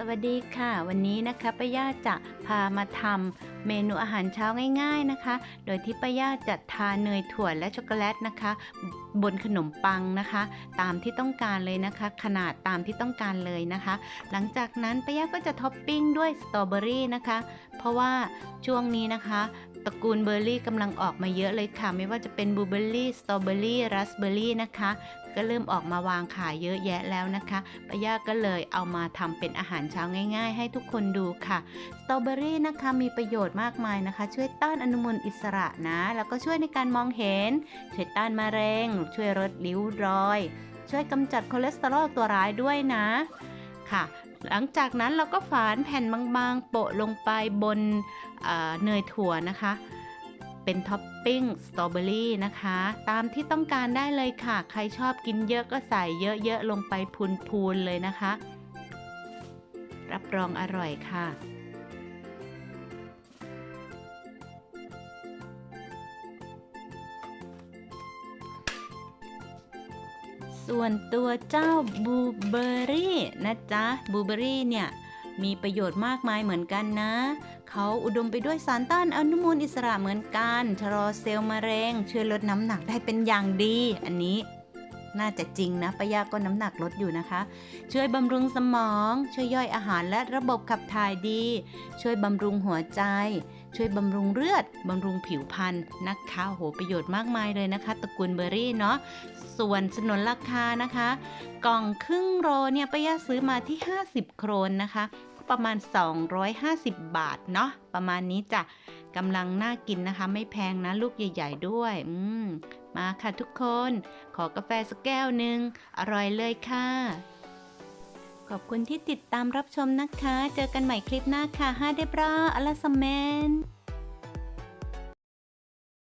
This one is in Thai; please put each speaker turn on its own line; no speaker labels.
สวัสดีค่ะ วันนี้นะคะป้าย่าจะพามาทำเมนูอาหารเช้าง่ายๆนะคะ โดยที่ป้าย่าจะทาเนยถั่วและช็อกโกแลตนะคะ บนขนมปังนะคะ ตามที่ต้องการเลยนะคะ ขนาดตามที่ต้องการเลยนะคะ หลังจากนั้นป้าย่าก็จะท็อปปิ้งด้วยสตรอเบอรี่นะคะ เพราะว่าช่วงนี้นะคะตระกูลเบอร์รี่กำลังออกมาเยอะเลยค่ะ ไม่ว่าจะเป็นบลูเบอร์รี่สตรอเบอรี่ราสเบอร์รี่นะคะก็เริ่มออกมาวางขายเยอะแยะแล้วนะคะป้าย่าก็เลยเอามาทำเป็นอาหารเช้าง่ายๆ ให้ทุกคนดูค่ะสตรอเบอรี่นะคะมีประโยชน์มากมายนะคะ ช่วยต้านอนุมูลอิสระนะ แล้วก็ช่วยในการมองเห็น ช่วยต้านมะเร็ง ช่วยลดริ้วรอย ช่วยกำจัดคอเลสเตอรอลตัวร้ายด้วยนะค่ะหลังจากนั้นเราก็ฝานแผ่นบางๆ โปะลงไปบนเเนยถั่วนะคะ เป็นท็อปปิ้งสตรอเบอรี่นะคะ ตามที่ต้องการได้เลยค่ะ ใครชอบกินเยอะก็ใส่เยอะๆลงไปพูนๆเลยนะคะ รับรองอร่อยค่ะส่วนตัวเจ้าบูเบอรี่นะจ๊ะบูเบอรี่เนี่ย มีประโยชน์มากมายเหมือนกันนะ เขาอุดมไปด้วยสารต้านอนุมูลอิสระเหมือนกันชะลอเซลล์มะเร็ง ช่วยลดน้ำหนักได้เป็นอย่างดี อันนี้น่าจะจริงนะป้ายาก็น้ำหนักลดอยู่นะคะ ช่วยบำรุงสมอง ช่วยย่อยอาหารและระบบขับถ่ายดี ช่วยบำรุงหัวใจ ช่วยบำรุงเลือดบำรุงผิวพรรณนะคะโหประโยชน์มากมายเลยนะคะตระกูลเบอร์รี่เนาะส่วนสนนราคานะคะ กล่องครึ่งโลเนี่ยป้ายาซื้อมาที่ 50 โครนนะคะ ประมาณ 250 บาทเนาะประมาณนี้จ้ะกำลังน่ากินนะคะ ไม่แพงนะลูกใหญ่ ๆ ด้วยอืมมาค่ะทุกคน ขอกาแฟสักแก้วหนึ่งอร่อยเลยค่ะ ขอบคุณที่ติดตามรับชมนะคะ เจอกันใหม่คลิปหน้าค่ะฮาเดบราอลาสเมน